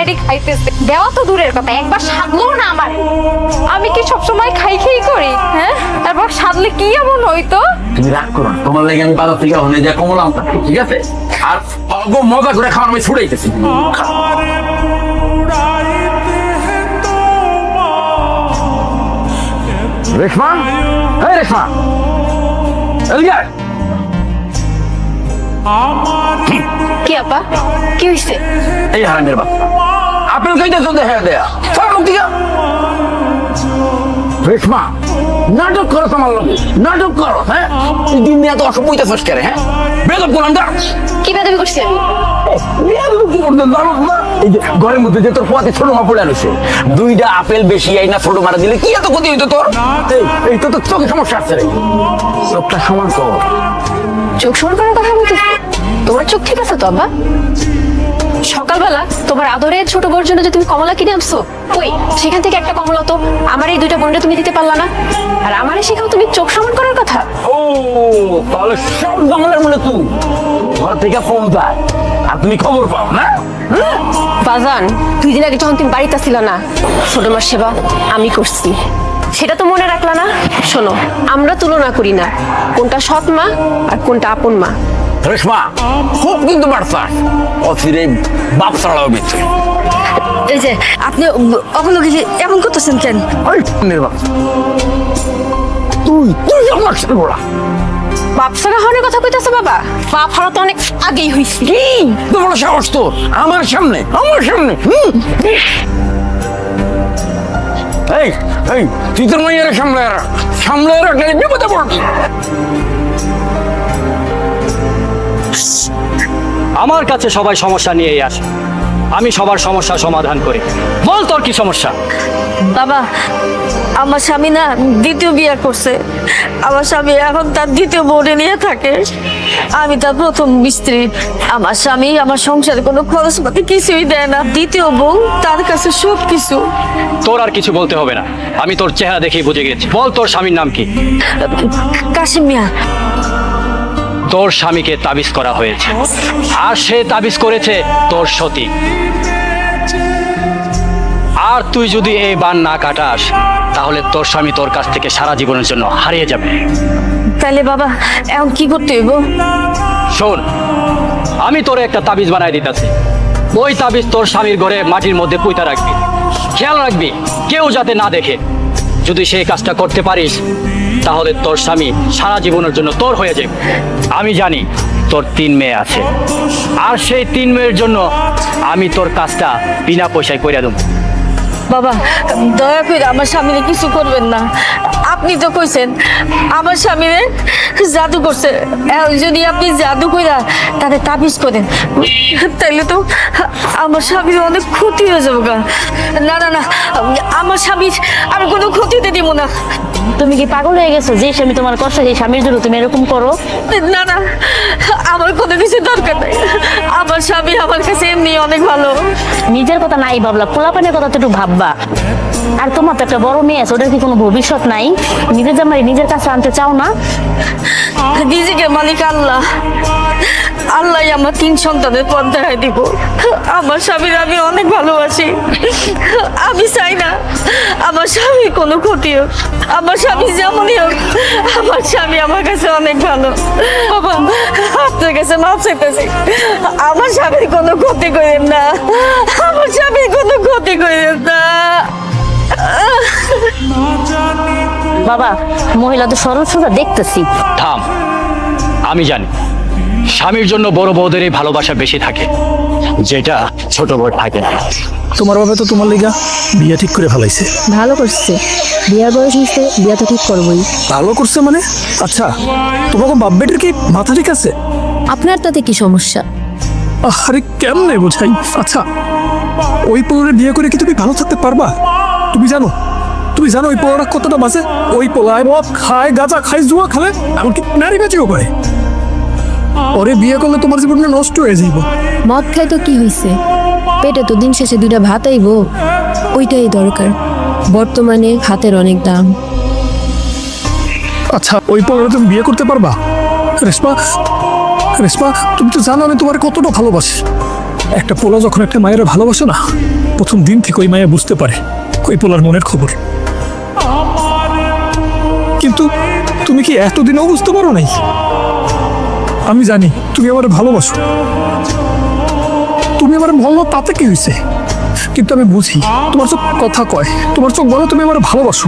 Diary খাইতেছে দেওয়া তো দূরের কথা একবার সাধলো না আমার। আমি কি সবসময় খাই খাই করি? হ্যাঁ? তারপর সাধলে কি এমন হইতো? তুমি রাগ করো না। তোমার লাগে আমি বাজার থেকে ওখানে যা কমলাম ঠিক আছে? আর অল্প মজা করে খাওয়ার আমি ছুটাইতেছি। রেশমা? হ্যাঁ রেশমা। আয়। কি আপা? কি হইছে? এই হারামের বাচ্চা। আপেল খাইতে চলতে হ্যাঁ দেয়া? মুখ দিকে। রেশমা নাটক করো তোমার লোক নাটক করো হ্যাঁ? দিন দিয়ে এত অসভ্যতা ফস করে হ্যাঁ? বেদব কোরআন দাও কি বেদবি করছি আমি বেয়াদবি কি করতে জানো না? এই যে ঘরের মধ্যে যে তোর পোয়াতে ছোট মা পড়ে দুইটা আপেল বেশি আই না ছোট মারা দিলে কি এত ক্ষতি হইতো তোর? এই এই তো তোর চোখে সমস্যা আছে রে। চোখটা সমান কর। চোখ সমান করার কথা বলতেছি? তোমার চোখ ঠিক আছে তো আব্বা? সকালবেলা তোমার আদরের ছোট বোর জন্য যে তুমি কমলা কিনে আনছো? ওই সেখান থেকে একটা কমলা তো আমার এই দুইটা বোনটা তুমি দিতে পারলা না। আর আমারে শেখাও তুমি চোখ সমান করার কথা। ও তাহলে সব জঙ্গলের মনে তুই ঘর থেকে ফোন দেয় আর তুমি খবর পাও না? বাজান দুই দিন আগে যখন তুমি বাড়িতে ছিল না ছোট মার সেবা আমি করছি। সেটা তো মনে রাখলা না? শোনো আমরা তুলনা করি না। কোনটা সৎ মা আর কোনটা আপন মা। রেশমা খুব কিন্তু বাড়ছাস অচিরে বাপ ছাড়াও বেঁচে এই যে আপনি অবলোকে এমন করতেছেন কেন? ওই নির্বাক। তুই তুই আমার সাথে বড়া বাপ সারা হওয়ার কথা কইতাছে বাবা? বাপ হারা তো অনেক আগেই হইছে। কি? তোমার সাহস তো? আমার সামনে আমার সামনে হুম। এই এই তুই তোর মাইয়ারে সামলে রাখ। সামলে রাখলে বিপদে পড়বি। আমার কাছে সবাই সমস্যা নিয়েই আসে। আমি সবার সমস্যা সমাধান করি। বল তোর কি সমস্যা? বাবা আমার স্বামী না দ্বিতীয় বিয়ে করছে। আমার স্বামী এখন তার দ্বিতীয় বোর্ডে নিয়ে থাকে। আমি তার প্রথম স্ত্রী আমার স্বামী আমার সংসারে কোনো খরচপাতি কিছুই দেয় না। দ্বিতীয় বউ তার কাছে সব কিছু তোর আর কিছু বলতে হবে না। আমি তোর চেহারা দেখেই বুঝে গেছি। বল তোর স্বামীর নাম কি? কাশিম মিয়া। তোর স্বামীকে তাবিজ করা হয়েছে। আর সে তাবিজ করেছে তোর সতী। আর তুই যদি এই বান না কাটাস তাহলে তোর স্বামী তোর কাছ থেকে সারা জীবনের জন্য হারিয়ে যাবে। তাহলে বাবা এখন কি করতে হইব? শোন আমি তোর একটা তাবিজ বানাই দিতেছি। ওই তাবিজ তোর স্বামীর ঘরে মাটির মধ্যে পুঁতা রাখবি। খেয়াল রাখবি কেউ যাতে না দেখে। যদি সেই কাজটা করতে পারিস তাহলে তোর স্বামী সারা জীবনের জন্য তোর হয়ে যাবে। আমি জানি তোর তিন মেয়ে আছে। আর সেই তিন মেয়ের জন্য আমি তোর কাজটা বিনা পয়সায় করে দেবো। বাবা, দয়া করে আমার স্বামীরে কিছু করবেন না। আপনি তো কইছেন, আমার স্বামীরে জাদু করছে। যদি আপনি জাদু কইরা তাতে তাবিজ করেন, তাইলে তো আমার স্বামীর অনেক ক্ষতি হয়ে যাবে। না না না, আমার স্বামীর আমি কোনো ক্ষতি হতে দিব না। তুমি কি পাগল হয়ে গেছো? যে স্বামী তোমার কষ্ট সেই স্বামীর জন্য তুমি এরকম করো? না না আমার কোনো কিছু দরকার নাই। আমার স্বামী আমার কাছে এমনি অনেক ভালো। নিজের কথা নাই ভাবলা পোলাপানের কথা তো একটু ভাববা। আর তোমার তো একটা বড় মেয়ে আছে ওটার কি কোনো ভবিষ্যৎ নাই? নিজের জামাই নিজের কাছে আনতে চাও না? নিজেকে মালিক আল্লাহ। আল্লাহ আমার তিন সন্তানের পথ দেখাই দিব। আমার স্বামীর আমি অনেক ভালোবাসি। আমি চাই না আমার স্বামী কোনো ক্ষতি হোক। আমার স্বামী যেমনই হোক আমার স্বামী আমার কাছে অনেক ভালো। বাবা আপনার কাছে মাপ চাইতেছি। আমার স্বামীর কোনো ক্ষতি করেন না। আমার স্বামীর কোনো ক্ষতি করেন না। বাবা মহিলা তো সরল সোজা দেখতেছি। থাম আমি জানি। স্বামীর জন্য বড় বউদের এই ভালোবাসা বেশি থাকে যেটা ছোট বউ থাকে না। তোমার বাবা তো তোমার লেগা বিয়ে ঠিক করে ফেলাইছে। ভালো করছে। বিয়ার বয়স নিচ্ছে বিয়া তো ঠিক করবোই। ভালো করছে মানে? আচ্ছা তোমাকে বাপ বেটের কি মাথা ঠিক আছে? আপনার তাতে কি সমস্যা? আরে কেমনে বোঝাই? আচ্ছা ওই পোলারে বিয়ে করে কি তুমি ভালো থাকতে পারবা? তুমি জানো তুমি জানো ওই পোলাটা কতটা বাঁচে ওই পোলায় মদ খায় গাঁজা খায় জুয়া খেলে এমনকি নারী বেঁচেও করে। ওরে বিয়ে করলে তোমার জীবনটা নষ্ট হয়ে যাইব। মদ খাই তো কি হইছে? পেটে তো দিন শেষে দুইটা ভাত আইব। ওইটাই দরকার। বর্তমানে হাতের অনেক দাম। আচ্ছা ওই পোলারে তুমি বিয়ে করতে পারবা? রেশমা রেশমা তুমি তো জানো আমি তোমার কতটা ভালোবাসি। একটা পোলা যখন একটা মায়ের ভালোবাসে না প্রথম দিন থেকে ওই মায়া বুঝতে পারে ওই পোলার মনের খবর। কিন্তু তুমি কি এতদিনও বুঝতে পারো নাই? আমি জানি, তুমি আমার ভালোবাসো। তুমি আমার ভালো তাতে কি হয়েছে কিন্তু আমি বুঝি, তোমার চোখ কথা কয়, তোমার চোখ বলো তুমি আমার ভালোবাসো।